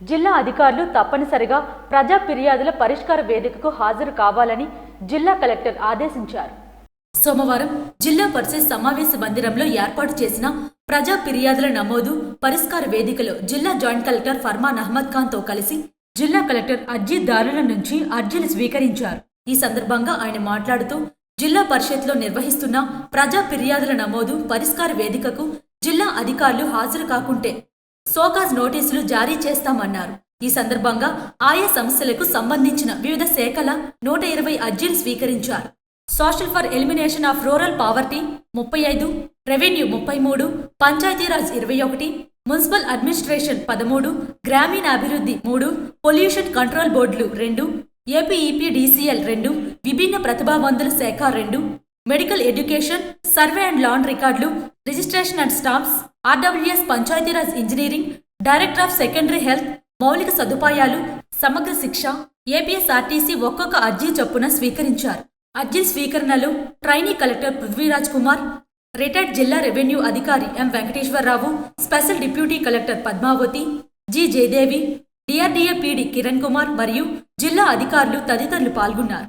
జిల్లా అధికారులు తప్పనిసరిగా ప్రజా ఫిర్యాదుల పరిష్కార వేదికకు హాజరు కావాలని జిల్లా కలెక్టర్ ఆదేశించారు. సోమవారం జిల్లా పరిషత్ సమావేశ మందిరంలో ఏర్పాటు చేసిన ప్రజా ఫిర్యాదుల నమోదు పరిష్కార వేదికలో జిల్లా జాయింట్ కలెక్టర్ ఫర్మాన్ అహ్మద్ ఖాన్తో కలిసి జిల్లా కలెక్టర్ అర్జీదారుల నుంచి అర్జీలు స్వీకరించారు. ఈ సందర్భంగా ఆయన మాట్లాడుతూ జిల్లా పరిషత్లో నిర్వహిస్తున్న ప్రజా ఫిర్యాదుల నమోదు పరిష్కార వేదికకు జిల్లా అధికారులు హాజరు కాకుంటే సోకాజ్ నోటీసులు జారీ చేస్తామన్నారు. ఈ సందర్భంగా ఆయా సమస్యలకు సంబంధించిన వివిధ శాఖల నూట ఇరవై అర్జీలు స్వీకరించారు. Social for elimination of rural poverty ముప్పై ఐదు రెవెన్యూ ముప్పై మూడు పంచాయతీరాజ్ ఇరవై ఒకటి మున్సిపల్ అడ్మినిస్ట్రేషన్ పదమూడు గ్రామీణాభివృద్ధి మూడు పొల్యూషన్ కంట్రోల్ బోర్డులు రెండు ఏపీఈపీడీసీఎల్ రెండు విభిన్న ప్రతిభావంతుల శాఖ రెండు medical education survey and land రికార్డులు registration and stamps RWS Panchayati Raj engineering director of secondary health మౌలిక సదుపాయాలు సమగ్ర శిక్ష ఏపీఎస్ఆర్టీసీ ఒక్కొక్క అర్జీ చొప్పున స్వీకరించారు. అర్జీ స్వీకరణలు trainee collector Prithviraj Kumar retired జిల్లా రెవెన్యూ అధికారి M Venkateswara Rao special deputy collector Padmavathi G Jayadevi DRDA PD Kiran Kumar మరియు జిల్లా అధికారులు తదితరులు పాల్గొన్నారు.